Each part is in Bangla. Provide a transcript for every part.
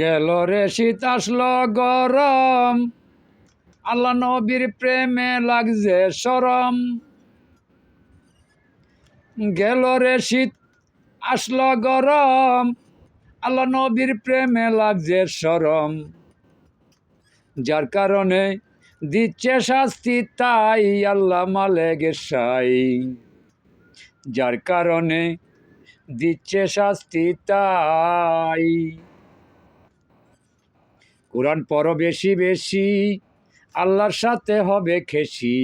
গেল রে শীত আসলো গরম। আল্লাহ নবীর প্রেমে লাগছে সরম। গেল রে শীত আসলো গরম, আল্লাহ নবীর প্রেমে লাগছে সরম। যার কারণে দিচ্ছে শাস্তি তাই আল্লাহ মালে গেসাই যার কারণে দিচ্ছে শাস্তি তাই। কোরআন পর বেশি বেশি, আল্লাহর সাথে হবে খেসি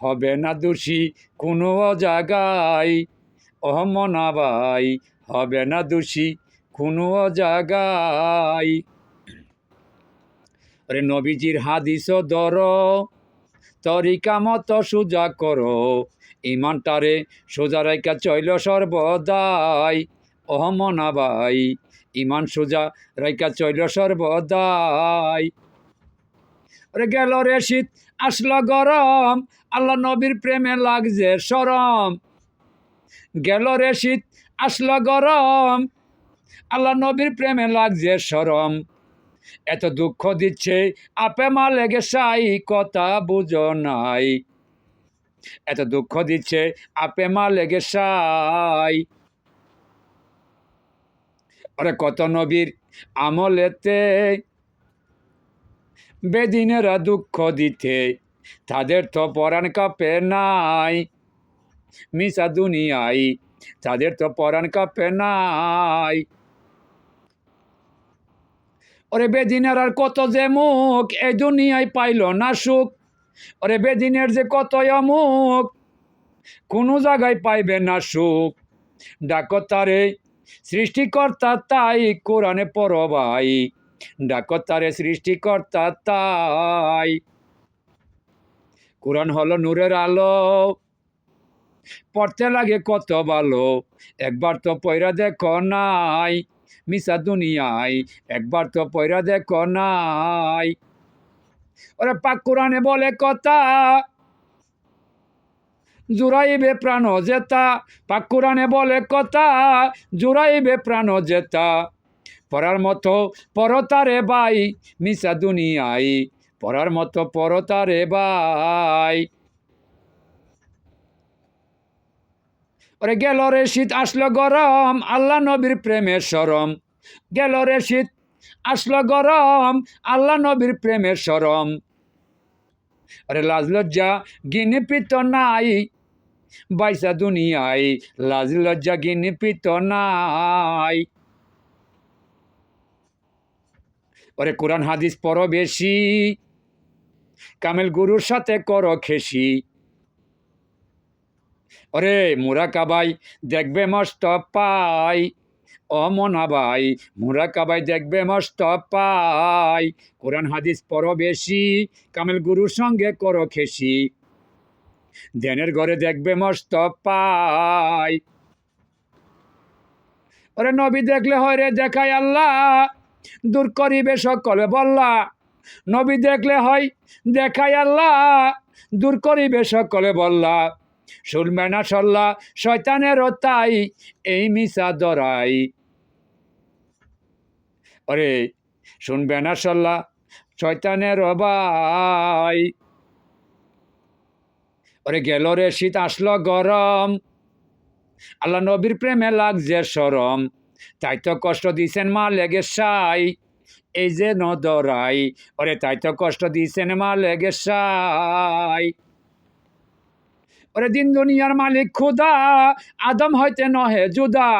হবে না দোষী কোনো জায়গায় অহমনা ভাই, হবে না দোষী কোনো জায়গায়। আরে নবীজির হাদিস দর তরিকা মতো সোজা করো, ইমানটারে সোজা রাইকা চৈল সর্বদাই অহমনা ভাই ইমান সোজা, রাইকা চৈল সর্বদাই। গেল রে শীত, আসলো গরম, আল্লাহ নবীর প্রেমে লাগছে সরম। গেল রে শীত, আসলো গরম, আল্লাহ নবীর প্রেমে লাগছে সরম। এত দুঃখ দিচ্ছে, আপে মা লেগে সাই কথা বুঝো নাই। এত দুঃখ দিচ্ছে, আপে মা লেগে সাই ওরে কত নবীর আমলেতে বেদিনেরা দুঃখ দিতে, তাদের তো পরাণ কাপে নাই। মিশা দুনিয়াই তাদের তো পরাণ কাপে নাই। ওরে বেদিনের আর কত যে মুখ এই দুনিয়ায় পাইল না সুখ। ওরে বেদিনের যে কত অমুক কোনো জায়গায় পাইবে না সুখ। ডাকো তারে সৃষ্টিকর্তা তাই কোরআনে পর ভাই ডাকো তারে সৃষ্টিকর্তা তাই। কোরআন হলো নূরের আলো। পড়তে লাগে কত ভালো, একবার তো পয়রা দেখো নাই। মিশা দুনিয়ায় একবার তো পয়রা দেখো নাই। ওরে পাক কোরআনে বলে কথা জুড়াইবে প্রাণ জেতা। পাক কোরআনে বলে কথা জুড়াইবে প্রাণ জেতা। পড়ার মতো পরতারে বাই মিশা দুনিয়ায়। পড়ার মতো পরতারে বাই ওরে গেল রে শীত, আসলো গরম, আল্লাহ নবীর প্রেমের সরম। গেল রে শীত, আসলো গরম, আল্লাহ নবীর প্রেমের সরম। আরে লাজ লজ্জা, গিনি পিত নাই বাইসা দুনিয়ায়, লাজ লজ্জা গিনি পিত নাই। ওরে কোরআন হাদিস পর বেশি, কামেল গুরুর সাথে কর খেসি ওরে মুরা কাবাই দেখবে মস্ত পাই, ও মনা ভাই মুরা কাবাই দেখবে মস্ত পাই। কোরআন হাদিস পর বেশি, কামেল গুরুর সঙ্গে কর খেসি ধ্যানের ঘরে দেখবে মস্ত পাই। ওরে নবী দেখলে হয় রে দেখায় আল্লাহ, দূর করিবে সকলে বল্লা। নবী দেখলে হয় দেখায় আল্লাহ, দূর করিবে সকলে বল্লা। শুনবে না সল্লা শয়তানেরও তাই এই মিশা দরাই। ওরে শুনবে না সল্লা, শয়তানের ভাই ওরে গেল রে শীত, আসলো গরম। আল্লাহ নবীর প্রেমে লাগছে সরম। তাই তো কষ্ট দিছেন মা লেগে সাই এই যে নদরাই। ওরে তাই তো কষ্ট দিছেন মা লেগে সাই ওরে দিন দুনিয়ার মালিক খুদা, আদম হইতে নহে জুদা।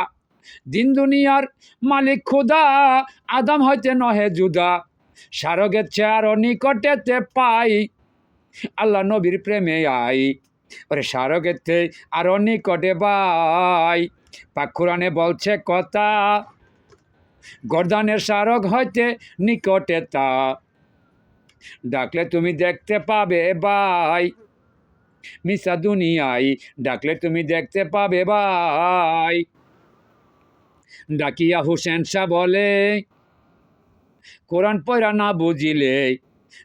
দিন দুনিয়ার মালিক খুদা, আদম হইতে নহে জুদা। সারগের চেয়ার নিকটেতে পাই আল্লাহ নবীর প্রেমে আই। ওরে সারগেতে আরও নিকটে বাই। পাকুরানে বলছে কথা, গরদানের সারক হইতে নিকটে তা। ডাকলে তুমি দেখতে পাবে বাই। মিশা দুনিয়ায় ডাকলে তুমি দেখতে পাবে ভাই ডাকিয়া হুসেন শাহ বলে, কোরআন পয়রা না বুঝিলে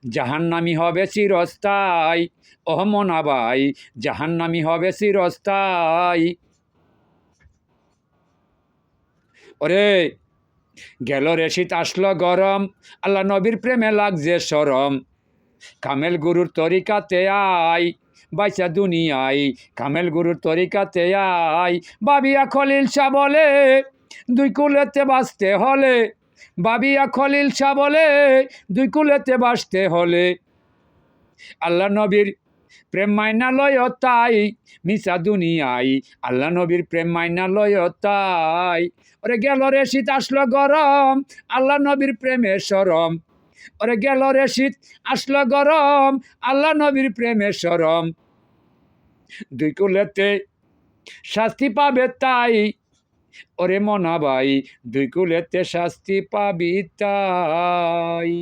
জাহান্নামি হবে চিরস্থায়। অহমনা ভাই, জাহান্নামি হবে চিরস্থায়। ওরে, গেল রে শীত আসলো গরম, আল্লাহ নবীর প্রেমে লাগছে সরম। কামেল গুরুর তরিকাতে আই বাইসা দুনিয়াই কামেল গুরুর তরিকাতে আই বাবিয়া খলিল শাহ বলে, দুই কুলেতে বাঁচতে হলে বাবিয়া খলিল শাহ বলে, দুই কুলেতে বাঁচতে হলে। আল্লাহ নবীর প্রেম মাইনা লয় তাই মিসা দুনিয়াই। আল্লাহ নবীর প্রেম মাইনা লয় তাই। ওরে গেল রে শীত, আসলো গরম, আল্লাহ নবীর প্রেমে সরম। ওরে গেল রে শীত, আসলো গরম, আল্লাহ নবীর প্রেমে সরম। দুই কুলেতে শাস্তি পাবে তাই ওরে মনা ভাই দুই কুলেতে শাস্তি পাবি তাই।